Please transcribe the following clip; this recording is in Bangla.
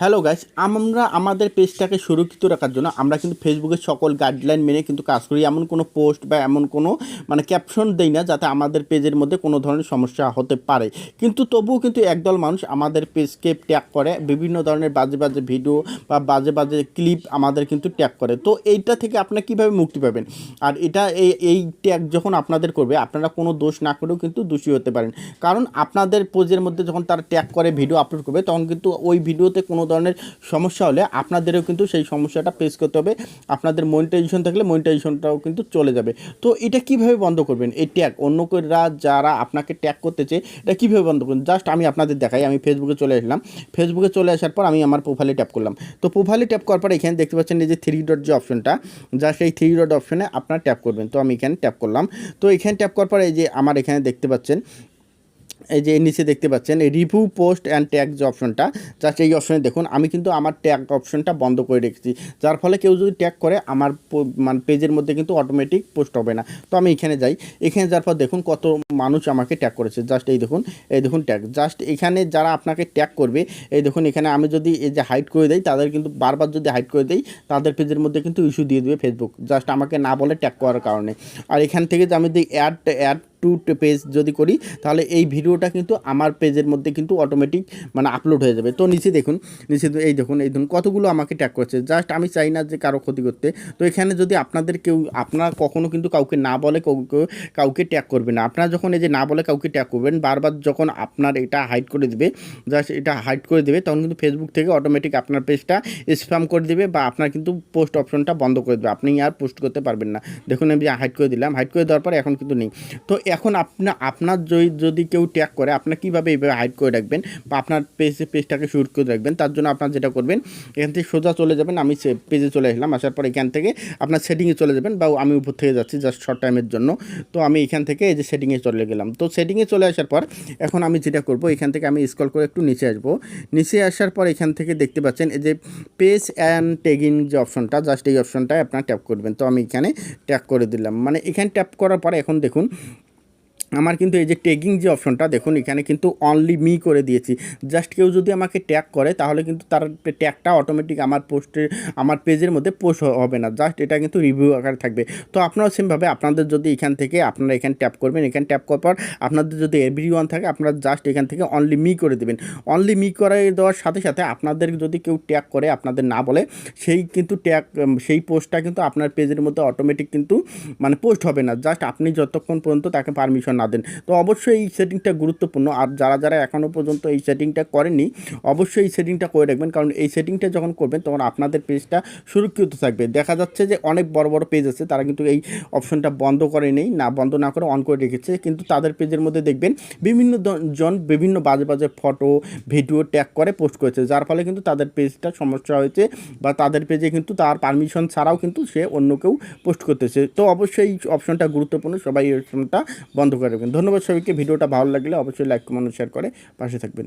হ্যালো গাইস আমরা আমাদের পেজটাকে সুরক্ষিত রাখার জন্য আমরা কিন্তু ফেসবুকের সকল গাইডলাইন মেনে কিন্তু কাজ করি। এমন কোনো পোস্ট বা এমন কোনো মানে ক্যাপশন দেই না যাতে আমাদের পেজের মধ্যে কোনো ধরনের সমস্যা হতে পারে। কিন্তু তবুও কিন্তু একদল মানুষ আমাদের পেজকে ট্যাগ করে, বিভিন্ন ধরনের বাজে বাজে ভিডিও বা বাজে বাজে ক্লিপ আমাদের কিন্তু ট্যাগ করে। তো এইটা থেকে আপনারা কীভাবে মুক্তি পাবেন? আর এটা এই এই ট্যাগ যখন আপনাদের করবে, আপনারা কোনো দোষ না করেও কিন্তু দোষী হতে পারেন। কারণ আপনাদের পেজের মধ্যে যখন তারা ট্যাগ করে ভিডিও আপলোড করবে, তখন কিন্তু ওই ভিডিওতে কোনো ধরনের সমস্যা হলে আপনাদেরও কিন্তু সেই সমস্যাটা ফেস করতে হবে। আপনাদের মনিটাইজেশন থাকলে মনিটাইজেশনটাও কিন্তু চলে যাবে। তো এটা কীভাবে বন্ধ করবেন? এই ট্যাগ অন্য কেরা যারা আপনাকে ট্যাগ করতেছে এটা কীভাবে বন্ধ করবেন? জাস্ট আমি আপনাদের দেখাই, আমি ফেসবুকে চলে আসলাম। ফেসবুকে চলে আসার পর আমি আমার প্রোফাইলে ট্যাপ করলাম। তো প্রোফাইলে ট্যাপ করার পর এখানে দেখতে পাচ্ছেন এই যে থ্রি ডট যে অপশনটা জাস্ট এই থ্রি ডট অপশনে আপনার ট্যাপ করবেন। তো আমি এখানে ট্যাপ করলাম। তো এখানে ট্যাপ করার পর এই যে আমার এখানে দেখতে পাচ্ছেন এই যে নিচে দেখতে পাচ্ছেন রিভিউ পোস্ট অ্যান্ড ট্যাগ যে অপশনটা জাস্ট এই অপশনে দেখুন, আমি কিন্তু আমার ট্যাগ অপশনটা বন্ধ করে রেখেছি। যার ফলে কেউ যদি ট্যাগ করে, আমার মানে পেজের মধ্যে কিন্তু অটোমেটিক পোস্ট হবে না। তো আমি এখানে যাই, এখানে যাওয়ার পর দেখুন কত মানুষ আমাকে ট্যাগ করেছে। জাস্ট এই দেখুন এই দেখুন ট্যাগ জাস্ট এখানে যারা আপনাকে ট্যাগ করবে, এই দেখুন এখানে আমি যদি এই যে হাইড করে দেই, তাদের কিন্তু বারবার যদি হাইড করে দেই, তাদের পেজের মধ্যে কিন্তু ইস্যু দিয়ে দেবে ফেসবুক জাস্ট আমাকে না বলে ট্যাগ করার কারণে। আর এখান থেকে যে আমি দিই অ্যাড অ্যাড টু পেজ যদি করি, তাহলে এই ভিডিওটা কিন্তু আমার পেজের মধ্যে কিন্তু অটোমেটিক মানে আপলোড হয়ে যাবে। তো নিচে দেখুন, নিচে এই দেখুন এই দেখুন কতগুলো আমাকে ট্যাগ করছে। জাস্ট আমি চাই না যে কারও ক্ষতি করতে। তো এখানে যদি আপনাদের কেউ, আপনারা কখনো কিন্তু কাউকে না বলে কাউকে ট্যাগ করবে না। আপনারা যখন এই যে না বলে কাউকে ট্যাগ করবেন, বারবার যখন আপনার এটা হাইড করে দেবে জাস্ট এটা হাইড করে দেবে, তখন কিন্তু ফেসবুক থেকে অটোমেটিক আপনার পেজটা স্প্যাম করে দেবে বা আপনার কিন্তু পোস্ট অপশনটা বন্ধ করে দেবে। আপনি আর পোস্ট করতে পারবেন না। দেখুন আমি হাইড করে দিলাম হাইড করে দেওয়ার পর এখন কিন্তু নেই। তো এখন আপনার আপনার যদি যদি কেউ ট্যাগ করে আপনার কীভাবে এইভাবে হাইড করে রাখবেন? বা আপনার পেজে পেজটাকে শুট করে রাখবেন? তার জন্য আপনার যেটা করবেন, এখান থেকে সোজা চলে যাবেন, আমি পেজে চলে আসলাম, আসার পর এখান থেকে আপনার সেটিংয়ে চলে যাবেন, বা আমি উপর থেকে যাচ্ছি জাস্ট শর্ট টাইমের জন্য। তো আমি এখান থেকে এই যে সেটিংয়ে চলে গেলাম। তো সেটিংয়ে চলে আসার পর, এখন আমি যেটা করব, এখান থেকে আমি স্ক্রল করে একটু নিচে আসব। নিচে আসার পর এখান থেকে দেখতে পাচ্ছেন, এই যে পেজ অ্যান্ড ট্যাগিং যে অপশনটা জাস্ট এই অপশনটায় আপনার ট্যাপ করবেন। তো আমি এখানে ট্যাপ করে দিলাম। মানে এখানে ট্যাপ করার পর এখন দেখুন আমার কিন্তু এই যে ট্যাগিং যে অপশনটা দেখুন, এখানে কিন্তু অনলি মি করে দিয়েছি। জাস্ট কেউ যদি আমাকে ট্যাগ করে, তাহলে কিন্তু তার ট্যাগটা অটোমেটিক আমার পোস্টের আমার পেজের মধ্যে পোস্ট হবে না। জাস্ট এটা কিন্তু রিভিউ আকারে থাকবে। তো আপনারাও সেমভাবে আপনাদের যদি এখান থেকে আপনারা এখানে ট্যাপ করবেন, এখানে ট্যাপ করার পর আপনাদের যদি এভরি ওয়ান থাকে, আপনারা জাস্ট এখান থেকে অনলি মি করে দেবেন। অনলি মি করে দেওয়ার সাথে সাথে আপনাদের যদি কেউ ট্যাগ করে, আপনাদের না বলে, সেই কিন্তু ট্যাগ সেই পোস্টটা কিন্তু আপনার পেজের মধ্যে অটোমেটিক কিন্তু মানে পোস্ট হবে না। জাস্ট আপনি যতক্ষণ পর্যন্ত তাকে পারমিশন না দেন। তো অবশ্যই এই সেটিংটা গুরুত্বপূর্ণ। আর যারা যারা এখনও পর্যন্ত এই সেটিংটা করেননি, অবশ্যই এই সেটিংটা করে রাখবেন কারণ এই সেটিংটা যখন করবেন, তখন আপনাদের পেজটা সুরক্ষিত থাকবে। দেখা যাচ্ছে যে অনেক বড় বড় পেজ আছে, তারা কিন্তু এই অপশনটা বন্ধ করে নেই, না বন্ধ না করে অন করে রেখেছে। কিন্তু তাদের পেজের মধ্যে দেখবেন, বিভিন্ন জন বিভিন্ন বাজে বাজে ফটো ভিডিও ট্যাগ করে পোস্ট করেছে। যার ফলে কিন্তু তাদের পেজটা সমস্যা হয়েছে বা তাদের পেজে কিন্তু তার পারমিশন ছাড়াও কিন্তু সে অন্য কেউ পোস্ট করতেছে। তো অবশ্যই এই অপশনটা গুরুত্বপূর্ণ। সবাই এই অপশনটা বন্ধ করে রাখবেন ধন্যবাদ সবাইকে। ভিডিওটা ভালো লাগলে অবশ্যই লাইক কমেন্ট শেয়ার করে পাশে থাকবেন।